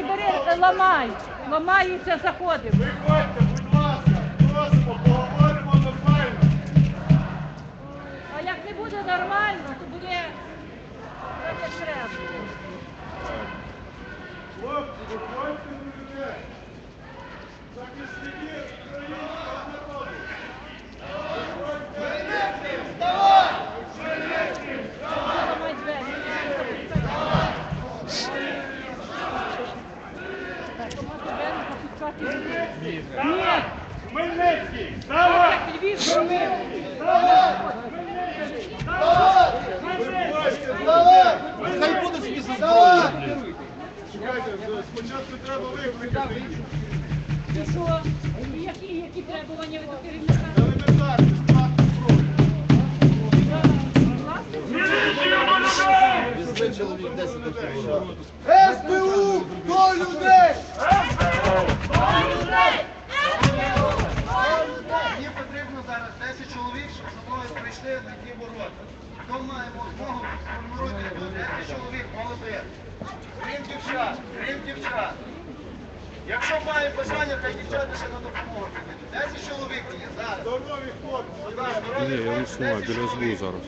і бери, ламай. Ламай і це заходимо. Виходьте, будь ласка, просимо, поговоримо нормально. А як не буде нормально, то буде треба. Хлопці, виходьте до людей. Захисники Хмельницький, буде собі за Чекайте, спочатку треба викликати. І що? Які, які требування від керівника? Елементарно, склад Візьми чоловік 10 таких ворот. СБУ до людей! Мені потрібно зараз 10 чоловік, щоб за мною прийшли в такі ворота. Хто має змогу сформувати 10 чоловік, молодець. Крім дівчат, крім дівчат. Якщо має бажання, хай дівчата ще на допомогу підійдуть. 10 чоловік мені зараз. Здорові хлопці! Здорові Ні, я не хлопці, знаю, 10 біля СБУ чоловік. зараз.